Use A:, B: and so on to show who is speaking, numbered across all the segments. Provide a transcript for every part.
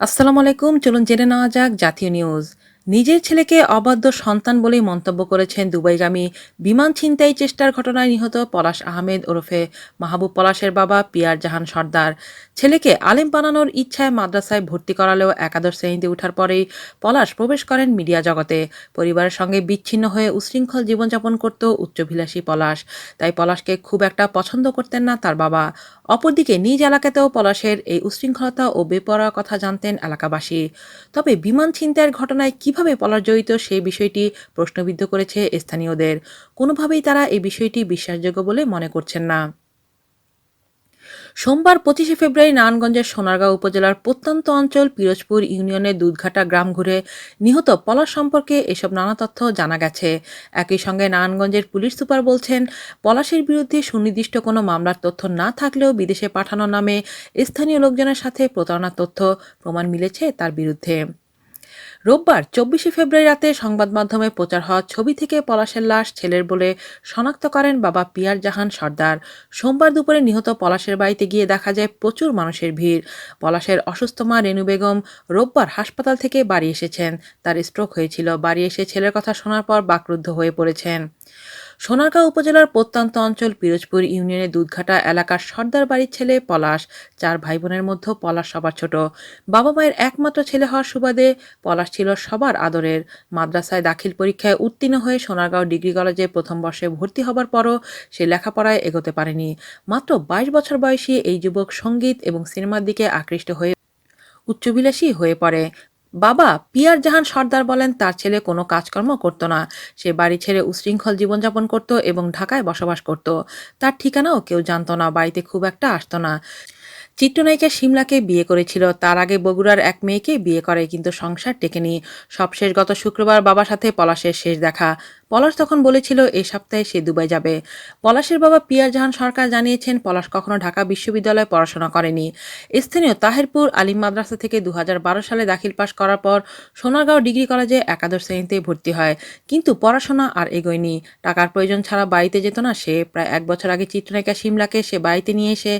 A: আসসালামু আলাইকুম চলুন জেনে নেওয়া যাক জাতীয় নিউজ নিজের ছেলেকে অবাধ্য সন্তান বলেই মন্তব্য করেছেন দুবাইগামী বিমান ছিনতাই চেষ্টার ঘটনায় নিহত পলাশ আহমেদ ওরফে মাহবুব পলাশের বাবা পিয়ার জাহান সর্দার। ছেলেকে আলেম বানানোর ইচ্ছায় মাদ্রাসায় ভর্তি করালেও একাদশ শ্রেণীতে ওঠার পরেই পলাশ প্রবেশ করেন মিডিয়া জগতে। পরিবারের সঙ্গে বিচ্ছিন্ন হয়ে উশৃঙ্খল জীবনযাপন করত উচ্চভিলাষী পলাশ। তাই পলাশকে খুব একটা পছন্দ করতেন না তার বাবা। অপরদিকে নিজ এলাকাতেও পলাশের এই উশৃঙ্খলতা ও বেপরোয়া কথা জানতেন এলাকাবাসী। তবে বিমান ছিনতাইয়ের ঘটনায় কীভাবে পলাশ জড়িত সেই বিষয়টি প্রশ্নবিদ্ধ করেছে স্থানীয়দের। কোনোভাবেই তারা এই বিষয়টি বিশ্বাসযোগ্য বলে মনে করছেন না। সোমবার পঁচিশে ফেব্রুয়ারি নারায়ণগঞ্জের সোনারগাঁও উপজেলার প্রত্যন্ত অঞ্চল পিরোজপুর ইউনিয়নের দুধঘাটা গ্রাম ঘুরে নিহত পলাশ সম্পর্কে এসব নানা তথ্য জানা গেছে। একই সঙ্গে নারায়ণগঞ্জের পুলিশ সুপার বলছেন, পলাশের বিরুদ্ধে সুনির্দিষ্ট কোনো মামলার তথ্য না থাকলেও বিদেশে পাঠানোর নামে স্থানীয় লোকজনের সাথে প্রতারণার তথ্য প্রমাণ মিলেছে তার বিরুদ্ধে। রোববার চব্বিশে ফেব্রুয়ারি রাতে সংবাদ মাধ্যমে প্রচার হওয়া ছবি থেকে পলাশের লাশ ছেলের বলে শনাক্ত করেন বাবা পিয়ার জাহান সর্দার। সোমবার দুপুরে নিহত পলাশের বাড়িতে গিয়ে দেখা যায় প্রচুর মানুষের ভিড়। পলাশের অসুস্থ মা রেনু বেগম রোববার হাসপাতাল থেকে বাড়ি এসেছেন। তার স্ট্রোক হয়েছিল। বাড়ি এসে ছেলের কথা শোনার পর বাকরুদ্ধ হয়ে পড়েছেন। সোনারগাঁও উপজেলার প্রত্যন্ত অঞ্চল পিরোজপুর ইউনিয়নের দুধঘাটা এলাকার সর্দার বাড়ির ছেলে পলাশ, চার ভাই বোনের মধ্যে পলাশ সবার ছোট। বাবা মায়ের একমাত্র ছেলে হওয়ার সুবাদে পলাশ ছিল সবার আদরের। মাদ্রাসায় দাখিল পরীক্ষায় উত্তীর্ণ হয়ে সোনারগাঁও ডিগ্রি কলেজে প্রথম বর্ষে ভর্তি হবার পরও সে লেখাপড়ায় এগোতে পারেনি। মাত্র বাইশ বছর বয়সী এই যুবক সংগীত এবং সিনেমার দিকে আকৃষ্ট হয়ে উচ্চবিলাসী হয়ে পড়ে। বাবা, পিয়ার জাহান সর্দার বলেন, তার ছেলে কোনো কাজকর্ম করত না। সে বাড়ি ছেড়ে উশৃঙ্খল জীবনযাপন করত এবং ঢাকায় বসবাস করত। তার ঠিকানাও কেউ জানত না, বাড়িতে খুব একটা আসতো না। চিত্রনায়িকা সিমলাকে বিয়ে করেছিল। তার আগে বগুড়ার এক মেয়েকে বিয়ে করে, কিন্তু সংসার টেকেনি। সবশেষ গত শুক্রবার বাবার সাথে পলাশের শেষ দেখা। পলাশ তখন বলেছিল এই সপ্তাহে সে দুবাই যাবে। পলাশের বাবা পিয়ার জাহান সরকার জানিয়েছেন, পলাশ কখনো ঢাকা বিশ্ববিদ্যালয়ে পড়াশোনা করেনি। স্থানীয় তাহেরপুর আলিম মাদ্রাসা থেকে দু হাজার বারো সালে দাখিল পাশ করার পর সোনারগাঁও ডিগ্রি কলেজে একাদশ শ্রেণীতে ভর্তি হয়। কিন্তু পড়াশোনা আর এগোয়নি। টাকার প্রয়োজন ছাড়া বাড়িতে যেত না সে। প্রায় এক বছর আগে চিত্রনায়িকা সিমলাকে সে বাড়িতে নিয়ে এসে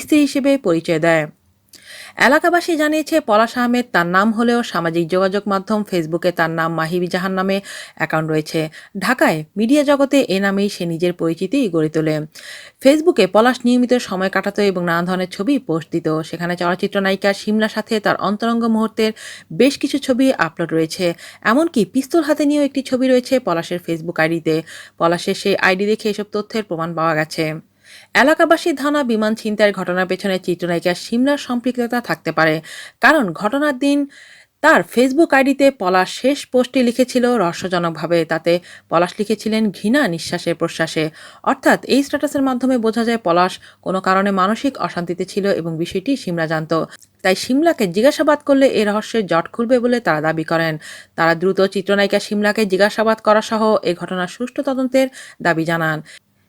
A: স্ত্রী হিসেবে পরিচয় দেয়। এলাকাবাসী জানিয়েছে, পলাশ আহমেদ তার নাম হলেও সামাজিক যোগাযোগ মাধ্যম ফেসবুকে তার নাম মাহিবি জাহান নামে অ্যাকাউন্ট রয়েছে। ঢাকায় মিডিয়া জগতে এ নামেই সে নিজের পরিচিতি গড়ে তোলে। ফেসবুকে পলাশ নিয়মিত সময় কাটাতো এবং নানা ধরনের ছবি পোস্ট দিত। সেখানে চলচ্চিত্র নায়িকা সিমলার সাথে তার অন্তরঙ্গ মুহূর্তের বেশ কিছু ছবি আপলোড রয়েছে। এমনকি পিস্তল হাতে নিয়েও একটি ছবি রয়েছে পলাশের ফেসবুক আইডিতে। পলাশের সেই আইডি দেখে এসব তথ্যের প্রমাণ পাওয়া গেছে। এলাকাবাসীর ধারণা বিমান ছিনতাইয়ের ঘটনার পেছনে চিত্রনায়িকা সিমলার সম্পৃক্ততা থাকতে পারে। কারণ ঘটনার দিন তার ফেসবুক আইডিতে পলাশ শেষ পোস্টটি লিখেছিল রহস্যজনকভাবে। তাতে পলাশ লিখেছিলেন, ঘৃণা নিঃশ্বাসে প্রশ্বাসে। অর্থাৎ এই স্ট্যাটাসের মাধ্যমে বোঝা যায় পলাশ কোনো কারণে মানসিক অশান্তিতে ছিল এবং বিষয়টি সিমলা জানত। তাই সিমলাকে জিজ্ঞাসাবাদ করলে এ রহস্যের জট খুলবে বলে তারা দাবি করেন। তারা দ্রুত চিত্রনায়িকা সিমলাকে জিজ্ঞাসাবাদ করা সহ এ ঘটনার সুষ্ঠু তদন্তের দাবি জানান।